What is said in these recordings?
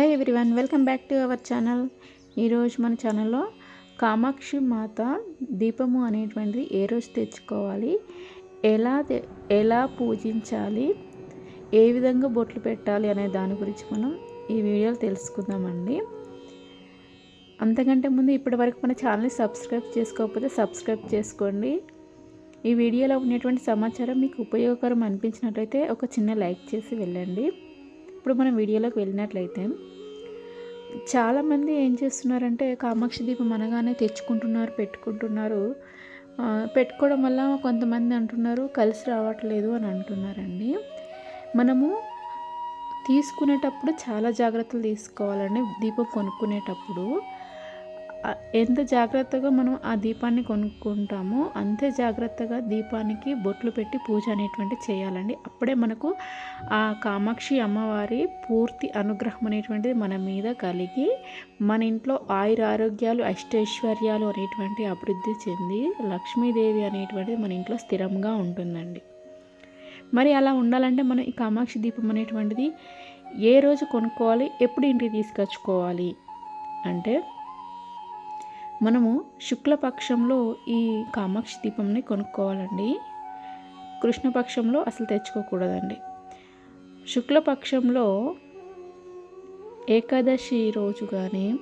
Hello everyone welcome back to our channel ఈరోజు మన ఛానల్లో కామాక్షి మాత దీపము అనేటువంటిది ఏ రోజు తెచ్చుకోవాలి? ఎలా ఎలా పూజించాలి? ఏ విధంగా బొట్లు పెట్టాలి అనే దాని గురించి మనం ఈ వీడియోలో తెలుసుకుందామండి. అంతకంటే ముందు ఇప్పటివరకు మన ఛానల్ని సబ్స్క్రైబ్ చేసుకోకపోతే సబ్స్క్రైబ్ చేసుకోండి. ఈ వీడియోలో ఉన్నటువంటి సమాచారం మీకు ఉపయోగకరం అనిపించినట్లయితే ఒక చిన్న లైక్ చేసి వెళ్ళండి. ఇప్పుడు మనం వీడియోలోకి వెళ్ళినట్లయితే చాలామంది ఏం చేస్తున్నారంటే కామాక్షి దీపం అనగానే తెచ్చుకుంటున్నారు పెట్టుకుంటున్నారు. పెట్టుకోవడం వల్ల కొంతమంది అంటున్నారు కలిసి రావట్లేదు అని అంటున్నారండి. మనము తీసుకునేటప్పుడు చాలా జాగ్రత్తలు తీసుకోవాలండి. దీపం కొనుక్కునేటప్పుడు ఎంత జాగ్రత్తగా మనం ఆ దీపాన్ని కొనుక్కుంటామో అంతే జాగ్రత్తగా దీపానికి బొట్లు పెట్టి పూజ అనేటువంటి చేయాలండి. అప్పుడే మనకు ఆ కామాక్షి అమ్మవారి పూర్తి అనుగ్రహం అనేటువంటిది మన మీద కలిగి మన ఇంట్లో ఆయుర ఆరోగ్యాలు అష్టైశ్వర్యాలు అనేటువంటి అభివృద్ధి చెంది లక్ష్మీదేవి అనేటువంటిది మన ఇంట్లో స్థిరంగా ఉంటుందండి. మరి అలా ఉండాలంటే మనం ఈ కామాక్షి దీపం అనేటువంటిది ఏ రోజు కొనుక్కోవాలి ఎప్పుడు ఇంటికి తీసుకొచ్చుకోవాలి అంటే మనము శుక్లపక్షంలో ఈ కామాక్షి దీపంని కొనుక్కోవాలండి. కృష్ణపక్షంలో అసలు తెచ్చుకోకూడదండి. శుక్లపక్షంలో ఏకాదశి రోజు కానీ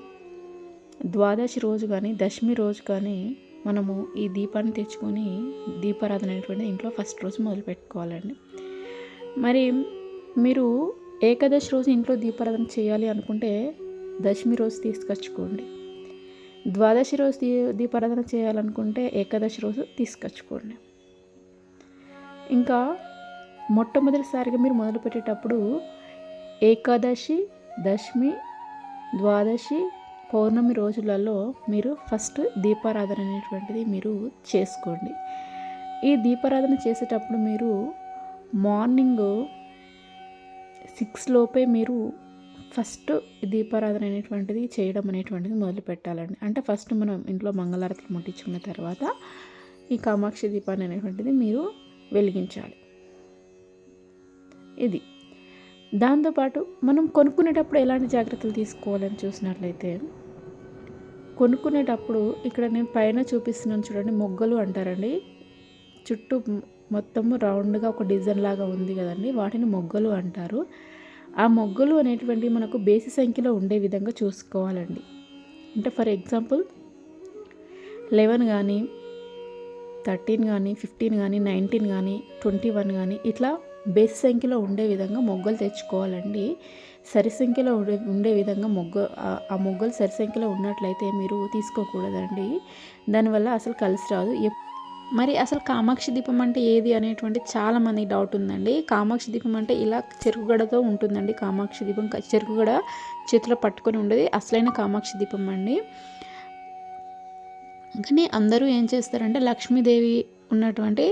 ద్వాదశి రోజు కానీ దశమి రోజు కానీ మనము ఈ దీపాన్ని తెచ్చుకొని దీపారాధన అనేటువంటి ఇంట్లో ఫస్ట్ రోజు మొదలు పెట్టుకోవాలండి. మరి మీరు ఏకాదశి రోజు ఇంట్లో దీపారాధన చేయాలి అనుకుంటే దశమి రోజు తీసుకొచ్చుకోండి. ద్వాదశి రోజు దీ దీపారాధన చేయాలనుకుంటే ఏకాదశి రోజు తీసుకొచ్చుకోండి. ఇంకా మొట్టమొదటిసారిగా మీరు మొదలుపెట్టేటప్పుడు ఏకాదశి దశమి ద్వాదశి పౌర్ణమి రోజులలో మీరు ఫస్ట్ దీపారాధన అనేటువంటిది మీరు చేసుకోండి. ఈ దీపారాధన చేసేటప్పుడు మీరు మార్నింగ్ సిక్స్ లోపే మీరు ఫస్ట్ దీపారాధన అనేటువంటిది చేయడం అనేటువంటిది మొదలు పెట్టాలండి అంటే ఫస్ట్ మనం ఇంట్లో మంగళారతులు ముట్టించుకున్న తర్వాత ఈ కామాక్షి దీపాన్ని అనేటువంటిది మీరు వెలిగించాలి. ఇది. దాంతోపాటు మనం కొనుక్కునేటప్పుడు ఎలాంటి జాగ్రత్తలు తీసుకోవాలని చూసినట్లయితే కొనుక్కునేటప్పుడు ఇక్కడ నేను పైన చూపిస్తున్నాను చూడండి మొగ్గలు అంటారండి. చుట్టూ మొత్తము రౌండ్గా ఒక డిజైన్ లాగా ఉంది కదండి వాటిని మొగ్గలు అంటారు. ఆ మొగ్గలు అనేటువంటివి మనకు బేసి సంఖ్యలో ఉండే విధంగా చూసుకోవాలండి. అంటే ఫర్ ఎగ్జాంపుల్ లెవెన్ కానీ థర్టీన్ కానీ ఫిఫ్టీన్ కానీ నైన్టీన్ కానీ ట్వంటీ వన్ కానీ ఇట్లా బేసి సంఖ్యలో ఉండే విధంగా మొగ్గలు తెచ్చుకోవాలండి. సరి సంఖ్యలో ఉండే ఉండే విధంగా మొగ్గ ఆ- మొగ్గలు సరి సంఖ్యలో ఉన్నట్లయితే మీరు తీసుకోకూడదండి. దానివల్ల అసలు కలిసి రాదు. ఎప్- మరి అసలు కామాక్షి దీపం అంటే ఏది అనేటువంటి చాలా మంది డౌట్ ఉందండి. కామాక్షి దీపం అంటే ఇలా చెరుకుగడతో ఉంటుందండి. కామాక్షి దీపం చెరుకుగడ చేతిలో పట్టుకొని ఉండేది. అసలైన కామాక్షి దీపం అండి. కానీ అందరూ ఏం చేస్తారంటే లక్ష్మీదేవి ఉన్నటువంటి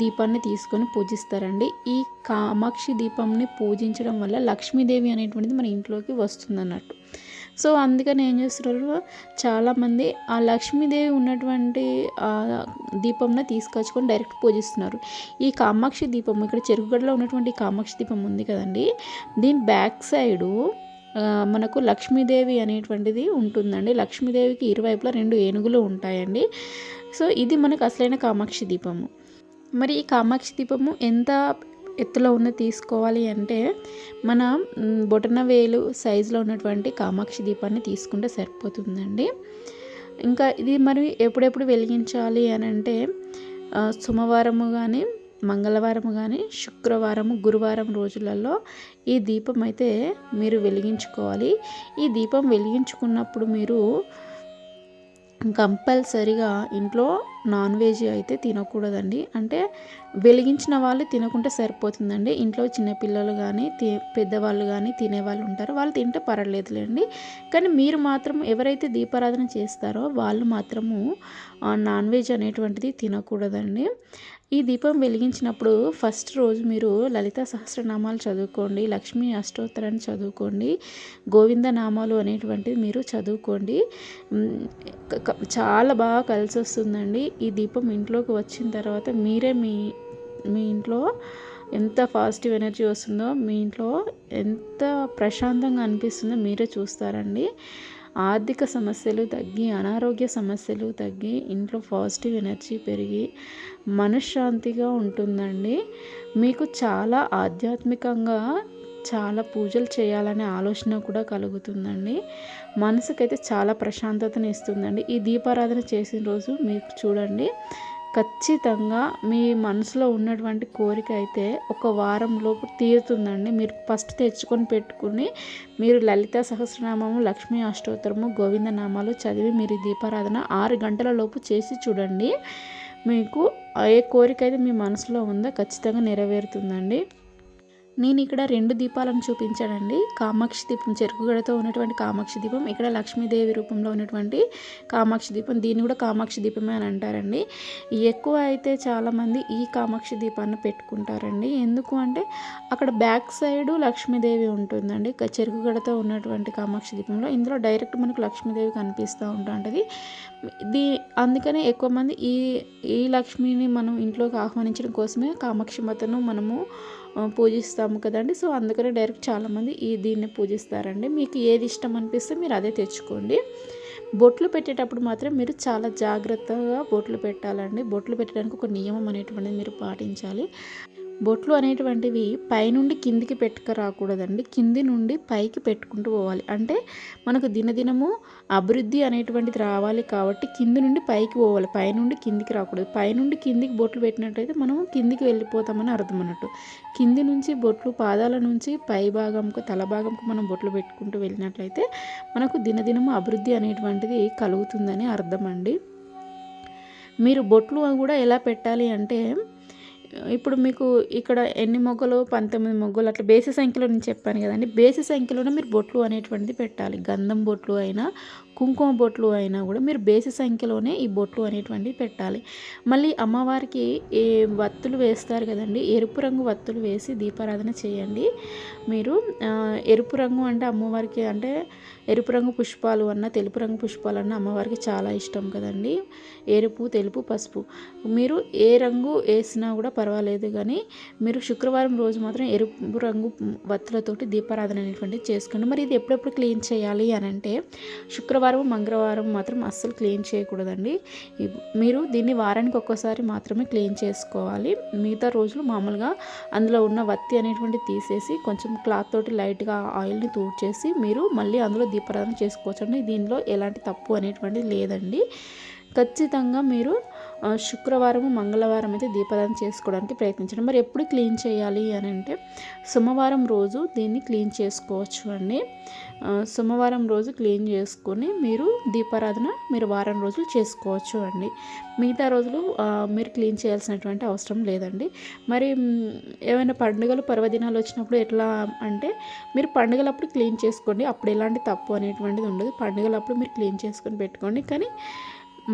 దీపాన్ని తీసుకొని పూజిస్తారండి. ఈ కామాక్షి దీపంని పూజించడం వల్ల లక్ష్మీదేవి అనేటువంటిది మన ఇంట్లోకి వస్తుంది అన్నట్టు సో అందుకని ఏం చేస్తున్నారు? చాలామంది ఆ లక్ష్మీదేవి ఉన్నటువంటి ఆ దీపంని తీసుకొచ్చుకొని డైరెక్ట్ పూజిస్తున్నారు. ఈ కామాక్షి దీపం ఇక్కడ చెరుకుగడలో ఉన్నటువంటి కామాక్షి దీపం ఉంది కదండి. దీని బ్యాక్ సైడు మనకు లక్ష్మీదేవి అనేటువంటిది ఉంటుందండి. లక్ష్మీదేవికి ఇరువైపులా రెండు ఏనుగులు ఉంటాయండి. సో ఇది మనకు అసలైన కామాక్షి దీపము. మరి ఈ కామాక్షి దీపము ఎంత ఎత్తులో ఉన్న తీసుకోవాలి అంటే మన బొటన వేలు సైజులో ఉన్నటువంటి కామాక్షి దీపాన్ని తీసుకుంటే సరిపోతుందండి. ఇంకా ఇది మరి ఎప్పుడెప్పుడు వెలిగించాలి అని అంటే సోమవారము కానీ మంగళవారము కానీ శుక్రవారము గురువారం రోజులలో ఈ దీపం అయితే మీరు వెలిగించుకోవాలి. ఈ దీపం వెలిగించుకున్నప్పుడు మీరు కంపల్సరిగా ఇంట్లో నాన్ వెజ్ అయితే తినకూడదండి. అంటే వెలిగించిన వాళ్ళు తినకుంటే సరిపోతుందండి. ఇంట్లో చిన్నపిల్లలు కానీ తి పెద్దవాళ్ళు కానీ తినేవాళ్ళు ఉంటారు. వాళ్ళు తింటే పర్వాలేదులేండి. కానీ మీరు మాత్రం ఎవరైతే దీపారాధన చేస్తారో వాళ్ళు మాత్రము నాన్ వెజ్ అనేటువంటిది తినకూడదండి. ఈ దీపం వెలిగించినప్పుడు ఫస్ట్ రోజు మీరు లలిత సహస్రనామాలు చదువుకోండి లక్ష్మీ అష్టోత్తరాన్ని చదువుకోండి గోవింద నామాలు అనేటువంటివి మీరు చదువుకోండి. చాలా బాగా కలిసి వస్తుందండి. ఈ దీపం ఇంట్లోకి వచ్చిన తర్వాత మీరే మీ మీ ఇంట్లో ఎంత పాజిటివ్ ఎనర్జీ వస్తుందో మీ ఇంట్లో ఎంత ప్రశాంతంగా అనిపిస్తుందో మీరే చూస్తారండి. ఆర్థిక సమస్యలు తగ్గి అనారోగ్య సమస్యలు తగ్గి ఇంట్లో పాజిటివ్ ఎనర్జీ పెరిగి మనశ్శాంతిగా ఉంటుందండి. మీకు చాలా ఆధ్యాత్మికంగా చాలా పూజలు చేయాలనే ఆలోచన కూడా కలుగుతుందండి. మనసుకైతే చాలా ప్రశాంతతను ఇస్తుందండి ఈ దీపారాధన చేసిన రోజు మీకు చూడండి. ఖచ్చితంగా మీ మనసులో ఉన్నటువంటి కోరిక అయితే ఒక వారం లోపు తీరుతుందండి. మీరు ఫస్ట్ తెచ్చుకొని పెట్టుకుని మీరు లలిత సహస్రనామము లక్ష్మీ అష్టోత్తరము గోవింద నామాలు చదివి మీరు దీపారాధన ఆరు గంటల లోపు చేసి చూడండి. మీకు ఏ కోరిక అయితే మీ మనసులో ఉందో ఖచ్చితంగా నెరవేరుతుందండి. నేను ఇక్కడ రెండు దీపాలను చూపించానండి. కామాక్షి దీపం చెరుకుగడతో ఉన్నటువంటి కామాక్షి దీపం ఇక్కడ లక్ష్మీదేవి రూపంలో ఉన్నటువంటి కామాక్షి దీపం. దీన్ని కూడా కామాక్షి దీపమే అని అంటారండి. ఎక్కువ అయితే చాలామంది ఈ కామాక్షి దీపాన్ని పెట్టుకుంటారండి. ఎందుకు అంటే అక్కడ బ్యాక్ సైడ్ లక్ష్మీదేవి ఉంటుందండి. చెరుకుగడతో ఉన్నటువంటి కామాక్షి దీపంలో ఇందులో డైరెక్ట్ మనకు లక్ష్మీదేవి కనిపిస్తూ ఉంటుంది దీ అందుకనే ఎక్కువ మంది ఈ ఈ లక్ష్మిని మనం ఇంట్లోకి ఆహ్వానించడం కోసమే కామాక్షి మాతను మనము పూజిస్తాము కదండి. సో అందుకనే డైరెక్ట్ చాలామంది ఈ దీన్ని పూజిస్తారండి. మీకు ఏది ఇష్టం అనిపిస్తే మీరు అదే తెచ్చుకోండి. బొట్లు పెట్టేటప్పుడు మాత్రం మీరు చాలా జాగ్రత్తగా బొట్లు పెట్టాలండి. బొట్లు పెట్టడానికి ఒక నియమం అనేటువంటిది మీరు పాటించాలి. బొట్లు అనేటువంటివి పైనుండి కిందికి పెట్టుక రాకూడదండి కింది నుండి పైకి పెట్టుకుంటూ పోవాలి. అంటే మనకు దినదినము అభివృద్ధి అనేటువంటిది రావాలి కాబట్టి కింది నుండి పైకి పోవాలి. పైనుండి కిందికి రాకూడదు. పైనుండి కిందికి బొట్లు పెట్టినట్టయితే మనం కిందికి వెళ్ళిపోతామని అర్థం అన్నట్టు. కింది నుంచి బొట్లు పాదాల నుంచి పై భాగంకు తల భాగంకు మనం బొట్లు పెట్టుకుంటూ వెళ్ళినట్లయితే మనకు దినదినము అభివృద్ధి అనేటువంటిది కలుగుతుందని అర్థం అండి మీరు బొట్లు కూడా ఎలా పెట్టాలి అంటే ఇప్పుడు మీకు ఇక్కడ ఎన్ని మొగ్గలు? పంతొమ్మిది మొగ్గలు. అట్లా బేసి సంఖ్యలో నేను చెప్పాను కదండి. బేసి సంఖ్యలోనే మీరు బొట్లు అనేటువంటిది పెట్టాలి. గంధం బొట్లు అయినా కుంకుమ బొట్లు అయినా కూడా మీరు బేసి సంఖ్యలోనే ఈ బొట్లు అనేటువంటివి పెట్టాలి. మళ్ళీ అమ్మవారికి ఏ వత్తులు వేస్తారు కదండి? ఎరుపు రంగు వత్తులు వేసి దీపారాధన చేయండి. మీరు ఎరుపు రంగు అంటే అమ్మవారికి అంటే ఎరుపు రంగు పుష్పాలు అన్న తెలుపు రంగు పుష్పాలు అన్న అమ్మవారికి చాలా ఇష్టం కదండి. ఎరుపు తెలుపు పసుపు. మీరు ఏ రంగు వేసినా కూడా పర్వాలేదు కానీ మీరు శుక్రవారం రోజు మాత్రం ఎరుపు రంగు వత్తులతోటి దీపారాధన అనేటువంటిది చేసుకోండి. మరి ఇది ఎప్పుడెప్పుడు క్లీన్ చేయాలి అని అంటే శుక్రవారం మంగళవారం మాత్రం అస్సలు క్లీన్ చేయకూడదండి. మీరు దీన్ని వారానికి ఒక్కసారి మాత్రమే క్లీన్ చేసుకోవాలి. మిగతా రోజులు మామూలుగా అందులో ఉన్న వత్తి అనేటువంటిది తీసేసి కొంచెం క్లాత్ తోటి లైట్గా ఆయిల్ని తూడ్చేసి మీరు మళ్ళీ అందులో దీపారాధన చేసుకోవచ్చు అండి దీనిలో ఎలాంటి తప్పు అనేటువంటిది లేదండి. ఖచ్చితంగా మీరు శుక్రవారం మంగళవారం అయితే దీపారాధన చేసుకోవడానికి ప్రయత్నించండి. మరి ఎప్పుడు క్లీన్ చేయాలి అని అంటే సోమవారం రోజు దీన్ని క్లీన్ చేసుకోవచ్చు అండి. సోమవారం రోజు క్లీన్ చేసుకొని మీరు దీపారాధన మీరు వారం రోజులు చేసుకోవచ్చు అండి. మిగతా రోజులు మీరు క్లీన్ చేయాల్సినటువంటి అవసరం లేదండి. మరి ఏమైనా పండుగలు పర్వదినాలు వచ్చినప్పుడు ఎట్లా అంటే మీరు పండుగలప్పుడు క్లీన్ చేసుకోండి. అప్పుడు ఎలాంటి తప్పు అనేటువంటిది ఉండదు. పండుగలప్పుడు మీరు క్లీన్ చేసుకొని పెట్టుకోండి. కానీ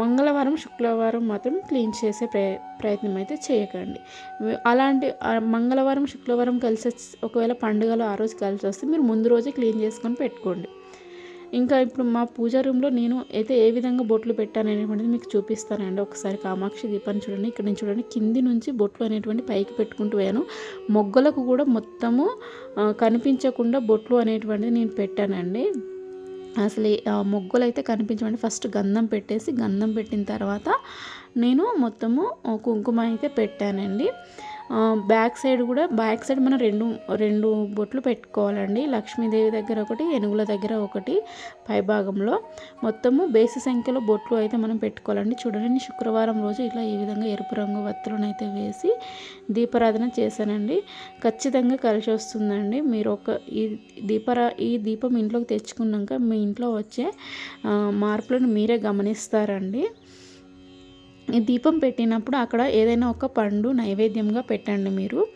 మంగళవారం శుక్రవారం మాత్రం క్లీన్ చేసే ప్రయ ప్రయత్నం అయితే చేయకండి అలాంటి మంగళవారం శుక్రవారం కలిసి ఒకవేళ పండుగలు ఆ రోజు కలిసి వస్తే మీరు ముందు రోజే క్లీన్ చేసుకొని పెట్టుకోండి. ఇంకా ఇప్పుడు మా పూజా రూమ్లో నేను అయితే ఏ విధంగా బొట్లు పెట్టాను అనేటువంటిది మీకు చూపిస్తానండి. ఒకసారి కామాక్షి దీపాన్ని చూడండి. ఇక్కడ నుంచి చూడండి కింది నుంచి బొట్లు అనేటువంటి పైకి పెట్టుకుంటూ పోయాను. మొగ్గలకు కూడా మొత్తము కనిపించకుండా బొట్లు అనేటువంటిది నేను పెట్టానండి. అసలు ముగ్గులు అయితే కనిపించమండి ఫస్ట్ గంధం పెట్టేసి గంధం పెట్టిన తర్వాత నేను మొత్తము కుంకుమ అయితే పెట్టానండి. బ్యాక్ సైడ్ కూడా బ్యాక్ సైడ్ మనం రెండు రెండు బొట్లు పెట్టుకోవాలండి. లక్ష్మీదేవి దగ్గర ఒకటి ఏనుగుల దగ్గర ఒకటి పైభాగంలో మొత్తము బేసి సంఖ్యలో బొట్లు అయితే మనం పెట్టుకోవాలండి. చూడండి శుక్రవారం రోజు ఇట్లా ఈ విధంగా ఎరుపు రంగు వత్తులను అయితే వేసి దీపారాధన చేశానండి. ఖచ్చితంగా కలిసి వస్తుందండి. మీరు ఒక ఈ దీపరా ఈ దీపం ఇంట్లోకి తెచ్చుకున్నాక మీ ఇంట్లో వచ్చే మార్పులను మీరే గమనిస్తారండి. దీపం పెట్టినప్పుడు అక్కడ ఏదైనా ఒక పండు నైవేద్యంగా పెట్టండి మీరు.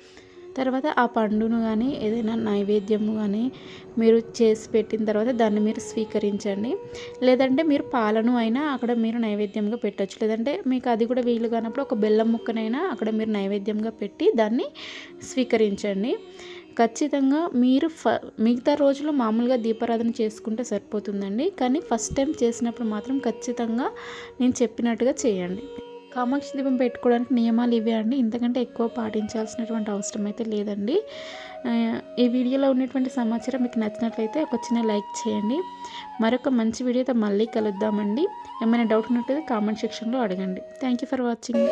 తర్వాత ఆ పండును కానీ ఏదైనా నైవేద్యం కానీ మీరు చేసి పెట్టిన తర్వాత దాన్ని మీరు స్వీకరించండి. లేదంటే మీరు పాలను అయినా అక్కడ మీరు నైవేద్యంగా పెట్టచ్చు. లేదంటే మీకు అది కూడా వీలు కానప్పుడు ఒక బెల్లం ముక్కనైనా అక్కడ మీరు నైవేద్యంగా పెట్టి దాన్ని స్వీకరించండి. ఖచ్చితంగా మీరు ఫ మిగతా రోజులు మామూలుగా దీపారాధన చేసుకుంటే సరిపోతుందండి. కానీ ఫస్ట్ టైం చేసినప్పుడు మాత్రం ఖచ్చితంగా నేను చెప్పినట్టుగా చేయండి. కామాక్షి దీపం పెట్టుకోవడానికి నియమాలు ఇవే అండి. ఇంతకంటే ఎక్కువ పాటించాల్సినటువంటి అవసరం అయితే లేదండి. ఈ వీడియోలో ఉన్నటువంటి సమాచారం మీకు నచ్చినట్లయితే ఒక చిన్న లైక్ చేయండి. మరొక మంచి వీడియోతో మళ్ళీ కలుద్దామండి. ఏమైనా డౌట్ ఉన్నట్లయితే కామెంట్ సెక్షన్లో అడగండి. Thank you for watching.